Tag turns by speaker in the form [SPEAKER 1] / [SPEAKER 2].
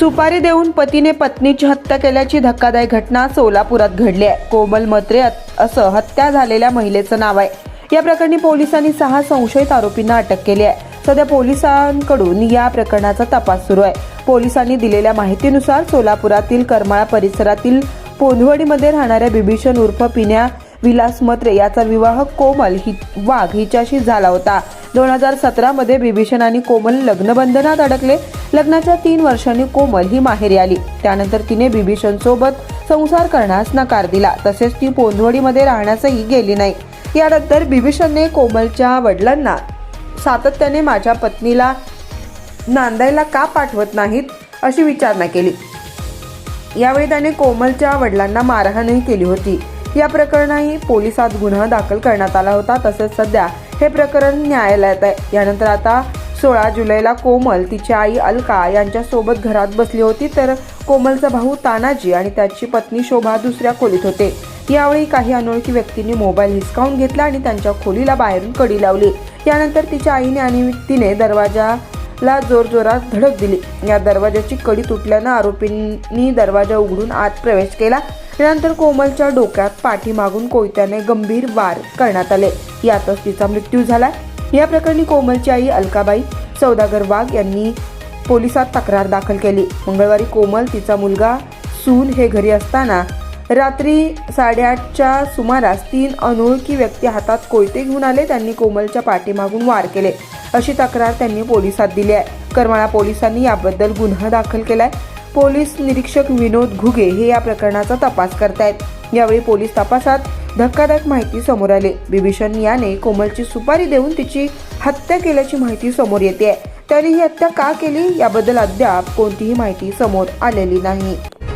[SPEAKER 1] सुपारी देऊन पतीने पत्नीची हत्या केल्याची धक्कादायक घटना सोलापुरात घडली आहे. कोमल मत्रे असं हत्या झालेल्या महिलेचं नाव आहे. या प्रकरणी पोलिसांनी सहा संशयित आरोपींना अटक केली आहे. सध्या पोलिसांकडून या प्रकरणाचा तपास सुरू आहे. पोलिसांनी दिलेल्या माहितीनुसार सोलापुरातील करमाळा परिसरातील पोंधवडीमध्ये राहणाऱ्या बिभीषण उर्फ पिण्या विलास मत्रे याचा विवाह कोमल हि वाघ हिच्याशी झाला होता. दोन हजार सतरामध्ये बिभीषण आणि कोमल लग्नबंधनात अडकले. लग्नाच्या तीन वर्षांनी कोमल ही माहेरी आली. त्यानंतर तिने बिभीषण सोबत संसार करण्यास नकार दिला. तसेच ती पोंधवडीमध्ये राहण्यासही गेली नाही. यानंतर बिभीषणने कोमलच्या वडिलांना सातत्याने माझ्या पत्नीला नांदायला का पाठवत नाहीत अशी विचारणा केली. यावेळी त्याने कोमलच्या वडिलांना मारहाणही केली होती. या प्रकरणाही पोलिसात गुन्हा दाखल करण्यात आला होता. तसेच सध्या हे प्रकरण न्यायालयात आहे. यानंतर आता सोळा जुलैला कोमल तिची आई अलका यांच्यासोबत घरात बसली होती तर कोमलचा भाऊ तानाजी आणि त्याची पत्नी शोभा दुसऱ्या खोलीत होते. यावेळी काही अनोळखी व्यक्तींनी मोबाईल हिसकावून घेतला आणि त्यांच्या खोलीला बाहेरून कडी लावली. यानंतर तिच्या आईने आणि तिने दरवाजा ला जोरजोरात धडक दिली. या दरवाजाची कडी तुटल्यानं आरोपींनी दरवाजा उघडून आत प्रवेश केला. त्यानंतर कोमलच्या डोक्यात पाठीमागून कोयत्याने गंभीर वार करण्यात आले. यातच तिचा मृत्यू झाला या प्रकरणी कोमलची आई अलकाबाई सौदागर वाघ यांनी पोलिसात तक्रार दाखल केली. मंगळवारी कोमल तिचा मुलगा सून हे घरी असताना रात्री साडेआठच्या सुमारास तीन अनोळखी व्यक्ती हातात कोयते घेऊन आले. त्यांनी कोमलच्या पाठीमागून वार केले. अशी तक्रार त्यांनी पोलिसात दिली आहे. करमाळा पोलिसांनी याबद्दल गुन्हा दाखल केला आहे पोलीस निरीक्षक विनोद घुगे हे या प्रकरणाचा तपास करतायत. यावेळी पोलीस तपासात धक्कादायक माहिती समोर आली. बिभीषण याने कोमलची सुपारी देऊन तिची हत्या केल्याची माहिती समोर येते त्याने ही हत्या का केली? याबद्दल अद्याप कोणतीही माहिती समोर आलेली नाही.